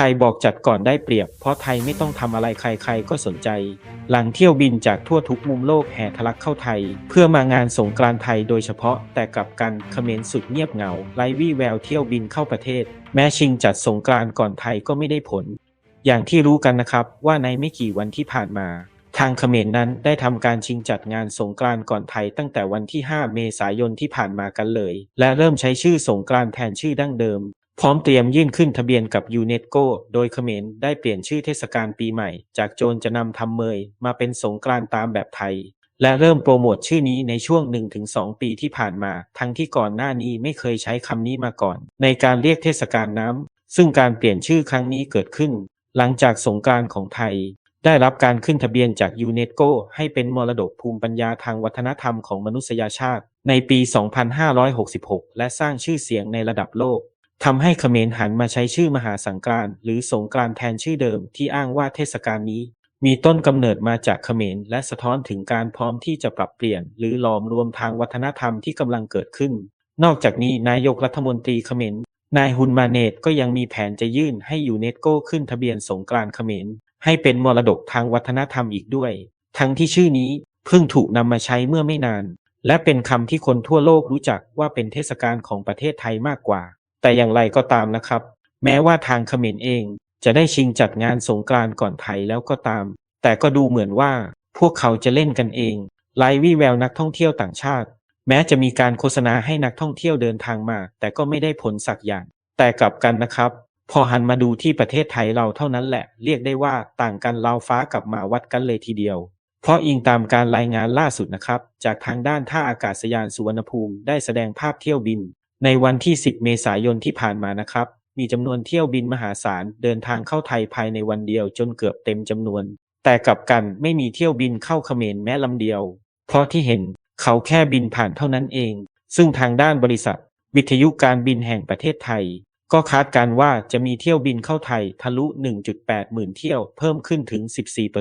รบอกจัดก่อนได้เปรียบ เพราะไทยไม่ต้องทำอะไรใครๆก็สนใจ หลังเที่ยวบินจากทั่วทุกมุมโลกแห่ทะลักเข้าไทย เพื่อมางานสงกรานต์ไทยโดยเฉพาะ แต่กลับกันเขมรสุดเงียบเหงาไร้วี่แววเที่ยวบินเข้าประเทศ แม้ชิงจัดสงกรานต์ก่อนไทยก็ไม่ได้ผล อย่างที่รู้กันนะครับว่าในไม่กี่วันที่ผ่านมาทางเขมรนั้นได้ทำการชิงจัดงานสงกรานต์ก่อนไทยตั้งแต่วันที่ 5 เมษายนที่ผ่านมากันเลย และเริ่มใช้ชื่อสงกรานต์แทนชื่อดั้งเดิม พร้อมเตรียมยื่นขึ้นทะเบียนกับยูเนสโก โดยเขมรได้เปลี่ยนชื่อเทศกาลปีใหม่ จากโจรจะนำทำเมย มาเป็นสงกรานต์ตามแบบไทย และเริ่มโปรโมทชื่อนี้ในช่วง 1-2 ปีที่ผ่านมา ทั้งที่ก่อนหน้านี้ไม่เคยใช้คำนี้มาก่อน ในการเรียกเทศกาลน้ำ ซึ่งการเปลี่ยนชื่อครั้งนี้เกิดขึ้น หลังจากสงกรานต์ของไทย ได้รับการขึ้นทะเบียนจากยูเนสโก ให้เป็นมรดกภูมิปัญญาทางวัฒนธรรมของมนุษยชาติ ในปี 2566 และสร้างชื่อเสียงในระดับโลก ทำให้เขมรหันมาใช้ชื่อมหาสังกรานต์หรือสงกรานต์แทนชื่อเดิมที่อ้างว่าเทศกาลนี้มีต้นกำเนิดมาจากเขมรและสะท้อนถึงการพร้อมที่จะปรับเปลี่ยน หรือหลอมรวมทางวัฒนธรรมที่กำลังเกิดขึ้น นอกจากนี้นายกรัฐมนตรีเขมรนายฮุนมาเนตก็ยังมีแผนจะยื่นให้ยูเนสโกขึ้นทะเบียนสงกรานต์เขมรให้เป็นมรดกทางวัฒนธรรมอีกด้วย ทั้งที่ชื่อนี้เพิ่งถูกนำมาใช้เมื่อไม่นาน และเป็นคำที่คนทั่วโลกรู้จักว่าเป็นเทศกาลของประเทศไทยมากกว่า แต่อย่างไรก็ตามนะครับ แม้ว่าทางเขมรเองจะได้ชิงจัดงานสงกรานต์ก่อนไทยแล้วก็ตาม แต่ก็ดูเหมือนว่าพวกเขาจะเล่นกันเองไร้วี่แววนักท่องเที่ยวต่างชาติ แม้จะมีการโฆษณาให้นักท่องเที่ยวเดินทางมา แต่ก็ไม่ได้ผลสักอย่าง แต่กลับกันนะครับ พอหันมาดูที่ประเทศไทยเราเท่านั้นแหละ เรียกได้ว่าต่างกันเราฟ้ากับหมาวัดกันเลยทีเดียว เพราะอิงตามการรายงานล่าสุดนะครับ จากทางด้านท่าอากาศยานสุวรรณภูมิได้แสดงภาพเที่ยวบิน ในวันที่ 10 เมษายนที่ผ่านมานะครับ มีจำนวนเที่ยวบินมหาศาลเดินทางเข้าไทยภายในวันเดียวจนเกือบเต็มจำนวน แต่กลับกันไม่มีเที่ยวบินเข้าเขมรแม้ลำเดียว เพราะที่เห็นเขาแค่บินผ่านเท่านั้นเอง ซึ่งทางด้านบริษัท วิทยุการบินแห่งประเทศไทย ก็คาดการณ์ว่าจะมีเที่ยวบินเข้าไทยทะลุ 1.8 หมื่นเที่ยวเพิ่มขึ้นถึง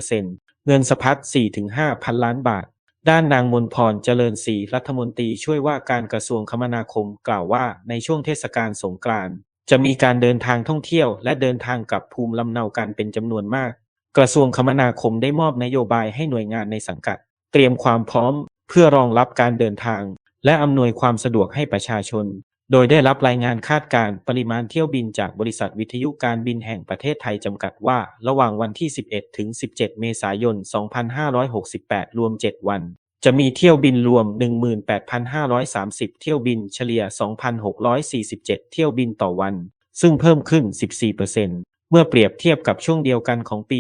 14%เงินสะพัด 4-5 พันล้านบาท ด้านนางมนพรเจริญศรีรัฐมนตรีช่วยว่าการกระทรวงคมนาคมกล่าวว่าในช่วงเทศกาลสงกรานต์จะมีการเดินทางท่องเที่ยว และเดินทางกลับภูมิลำเนากันเป็นจำนวนมาก กระทรวงคมนาคมได้มอบนโยบายให้หน่วยงานในสังกัด เตรียมความพร้อมเพื่อรองรับการเดินทาง และอำนวยความสะดวกให้ประชาชน โดยได้รับรายงานคาดการณ์ปริมาณเที่ยวบินจากบริษัทวิทยุการบินแห่งประเทศไทยจำกัดว่า ระหว่างวันที่ 11 ถึง 17 เมษายน 2568 รวม 7 วัน จะมีเที่ยวบินรวม 18,530 เที่ยวบินเฉลี่ย 2,647 เที่ยวบินต่อวัน ซึ่งเพิ่มขึ้น 14%เมื่อเปรียบเทียบกับช่วงเดียวกันของปี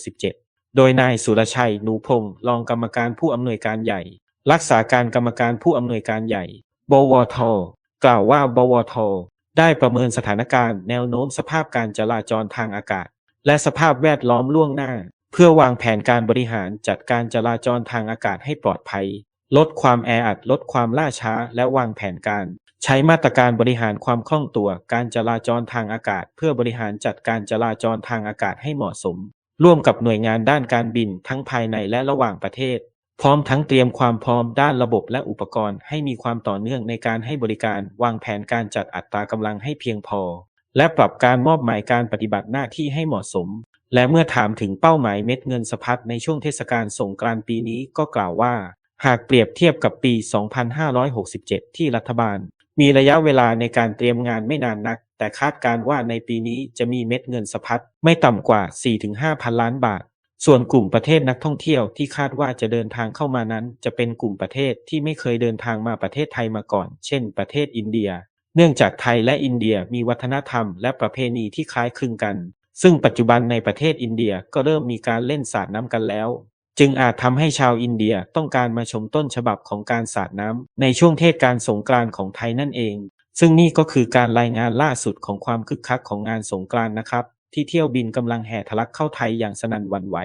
2567 โดยนายสุรชัยหนูพงศ์รองกรรมการผู้อำนวยการใหญ่ รักษาการกรรมการผู้อำนวยการใหญ่ บวท กล่าวว่า บวท ได้ประเมินสถานการณ์แนวโน้มสภาพการจราจรทางอากาศ และสภาพแวดล้อมล่วงหน้า เพื่อวางแผนการบริหารจัดการจราจรทางอากาศให้ปลอดภัย ลดความแออัด ลดความล่าช้า และวางแผนการ ใช้มาตรการบริหารความคล่องตัวการจราจรทางอากาศ เพื่อบริหารจัดการจราจรทางอากาศให้เหมาะสม ร่วมกับหน่วยงานด้านการบินทั้งภายในและระหว่างประเทศ พร้อมทั้งเตรียมความพร้อมด้านระบบและอุปกรณ์ให้มีความต่อเนื่องในการให้บริการ วางแผนการจัดอัตรากำลังให้เพียงพอ และปรับการมอบหมายการปฏิบัติหน้าที่ให้เหมาะสม และเมื่อถามถึงเป้าหมายเม็ดเงินสะพัดในช่วงเทศกาลสงกรานต์ปีนี้ก็กล่าวว่า หากเปรียบเทียบกับปี 2567 ที่รัฐบาล มีระยะเวลาในการเตรียมงานไม่นานนัก แต่คาดการณ์ว่าในปีนี้จะมีเม็ดเงินสะพัดไม่ต่ำกว่า 4-5 พันล้านบาท ส่วนกลุ่มประเทศนักท่องเที่ยวที่คาดว่าจะเดินทางเข้ามานั้น จะเป็นกลุ่มประเทศที่ไม่เคยเดินทางมาประเทศไทยมาก่อน เช่น ประเทศอินเดีย เนื่องจากไทยและอินเดียมีวัฒนธรรมและประเพณีที่คล้ายคลึงกัน ซึ่งปัจจุบันในประเทศอินเดียก็เริ่มมีการเล่นสาดน้ำกันแล้ว จึงอาจทำให้ชาวอินเดียต้องการมาชมต้นฉบับของการสาดน้ำในช่วงเทศกาลสงกรานต์ของไทยนั่นเอง ซึ่งนี่ก็คือการรายงานล่าสุดของความคึกคักของงานสงกรานต์นะครับ ที่เที่ยวบินกำลังแห่ทะลักเข้าไทยอย่างสนั่นหวั่นไหว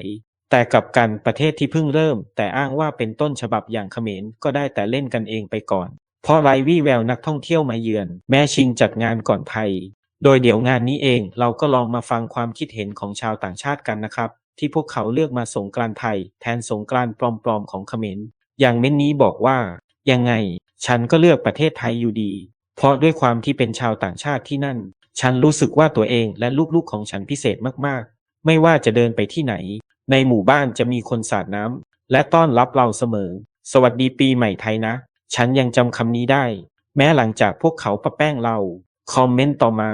แต่กลับกันประเทศที่เพิ่งเริ่ม แต่อ้างว่าเป็นต้นฉบับอย่างเขมรก็ได้แต่เล่นกันเองไปก่อน เพราะไร้วี่แววนักท่องเที่ยวมาเยือน แม้ชิงจัดงานก่อนไทย โดยเดี๋ยวงานนี้เองเราก็ลองมาฟังความคิดเห็นของชาวต่างชาติกันนะครับ ที่พวกเขาเลือกมาสงกรานต์ไทย แทนสงกรานต์ปลอมๆของเขมรอย่างเม้นนี้บอกว่า ยังไง ฉันก็เลือกประเทศไทยอยู่ดี เพราะด้วยความที่เป็นชาวต่างชาติที่นั่น ฉันรู้สึกว่าตัวเองและลูกๆของฉันพิเศษมากๆ ไม่ว่าจะเดินไปที่ไหน ในหมู่บ้านจะมีคนสาดน้ำและต้อนรับเราเสมอ สวัสดีปีใหม่ไทยนะ ฉันยังจำคำนี้ได้ แม้หลังจากพวกเขาประแป้งเรา คอมเมนต์ต่อมา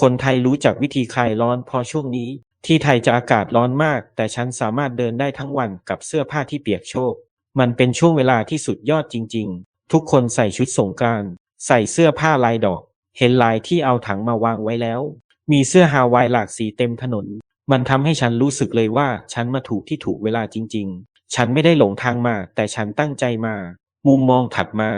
คนไทยรู้จักวิธีคลายร้อนพอช่วงนี้ ที่ไทยจะอากาศร้อนมาก แต่ฉันสามารถเดินได้ทั้งวันกับเสื้อผ้าที่เปียกโชก มันเป็นช่วงเวลาที่สุดยอดจริง ๆ ทุกคนใส่ชุดสงกานต์ใส่เสื้อผ้าลายดอก เห็นลายที่เอาถังมาวางไว้แล้ว มีเสื้อฮาวายหลากสีเต็มถนน มันทำให้ฉันรู้สึกเลยว่าฉันมาถูกที่ถูกเวลาจริง ๆ ฉันไม่ได้หลงทางมา แต่ฉันตั้งใจมา มุมมองถัดมา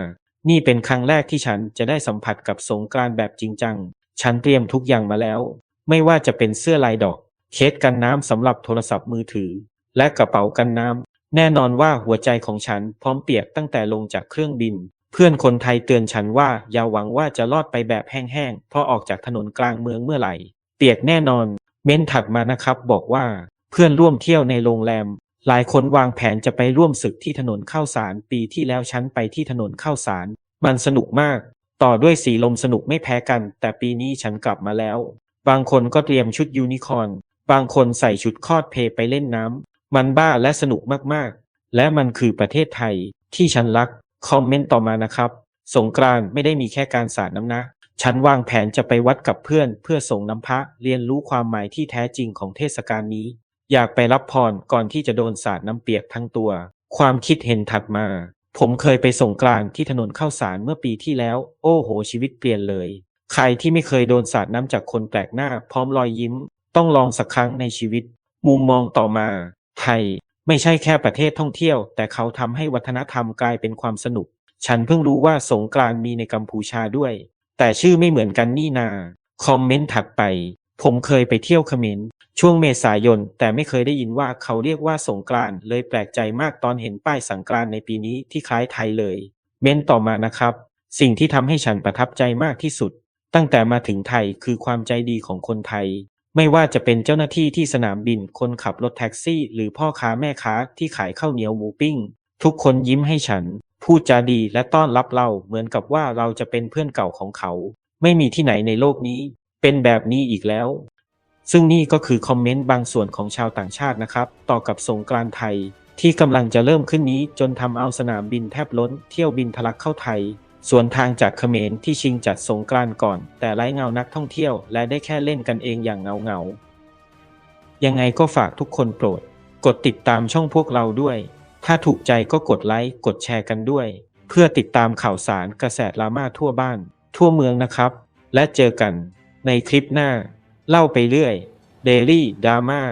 นี่เป็นครั้งแรกที่ฉันจะได้สัมผัสกับสงกรานต์แบบจริงจัง ฉันเตรียมทุกอย่างมาแล้ว ไม่ว่าจะเป็นเสื้อลายดอก เคสกันน้ำสำหรับโทรศัพท์มือถือ และกระเป๋ากันน้ำแน่นอนว่าหัวใจของฉันพร้อมเปียกตั้งแต่ลงจากเครื่องบิน เพื่อนคนไทยเตือนฉันว่าอย่าหวังว่าจะรอดไปแบบแห้งๆ เพราะออกจากถนนกลางเมืองเมื่อไหร่ เปียกแน่นอน เม้นถัดมานะครับบอกว่าเพื่อนร่วมเที่ยวในโรงแรม หลายคนวางแผนจะไปร่วมศึกที่ถนนข้าวสารปีที่แล้วฉันไปที่ถนนข้าวสาร มันสนุกมาก ต่อด้วยสีลมสนุกไม่แพ้กัน แต่ปีนี้ฉันกลับมาแล้ว บางคนก็เตรียมชุดยูนิคอร์นบางคนใส่ชุดคอดเพย์ไปเล่นน้ำมันบ้าและสนุกมากๆ และมันคือประเทศไทยที่ฉันรัก คอมเมนต์ต่อมานะครับ สงกรานไม่ได้มีแค่การสาดน้ำนะ ฉันวางแผนจะไปวัดกับเพื่อน เพื่อส่งน้ำพระเรียนรู้ความหมายที่แท้จริงของเทศกาลนี้ อยากไปรับพรก่อนที่จะโดนสาดน้ำเปียกทั้งตัว ความคิดเห็นถัดมา ผมเคยไปส่งกรานที่ถนนข้าวสารเมื่อปีที่แล้ว โอ้โห ชีวิตเปลี่ยนเลย ใครที่ไม่เคยโดนสาดน้ำจากคนแปลกหน้า พร้อมรอยยิ้ม ต้องลองสักครั้งในชีวิต มุมมองต่อมา ไทย ไม่ใช่แค่ประเทศท่องเที่ยว แต่เขาทำให้วัฒนธรรมกลายเป็นความสนุก ฉันเพิ่งรู้ว่าสงกรานมีในกัมพูชาด้วย แต่ชื่อไม่เหมือนกันนี่นา คอมเมนต์ถัดไป ผมเคยไปเที่ยวเขมรช่วงเมษายน แต่ไม่เคยได้ยินว่าเขาเรียกว่าสงกรานเลยแปลกใจมากตอนเห็นป้ายสังกรานในปีนี้ที่คล้ายไทยเลย เม้นต่อมานะครับ สิ่งที่ทำให้ฉันประทับใจมากที่สุด ตั้งแต่มาถึงไทยคือความใจดีของคนไทย ไม่ว่าจะเป็นเจ้าหน้าที่ที่สนามบิน คนขับรถแท็กซี่ หรือพ่อค้าแม่ค้าที่ขายข้าวเหนียวหมูปิ้ง ทุกคนยิ้มให้ฉัน พูดจาดีและต้อนรับเราเหมือนกับว่าเราจะเป็นเพื่อนเก่าของเขา ไม่มีที่ไหนในโลกนี้ เป็นแบบนี้อีกแล้ว ซึ่งนี่ก็คือคอมเมนต์บางส่วนของชาวต่างชาตินะครับ ต่อกับสงกรานต์ไทย ที่กำลังจะเริ่มขึ้นนี้จนทำเอาสนามบินแทบล้น เที่ยวบินทะลักเข้าไทย ส่วนทางจากเขมรที่ชิงจัดสงกรานต์ก่อน แต่ไร้เงานักท่องเที่ยว และได้แค่เล่นกันเองอย่างเงาเงาๆยังไงก็ฝากทุกคนโปรด กดติดตามช่องพวกเราด้วย ถ้าถูกใจก็กดไลค์กดแชร์กันด้วย เพื่อติดตามข่าวสารกระแสดราม่าทั่วบ้าน ทั่วเมืองนะครับ และเจอกันในคลิปหน้า เล่าไปเรื่อย Daily Drama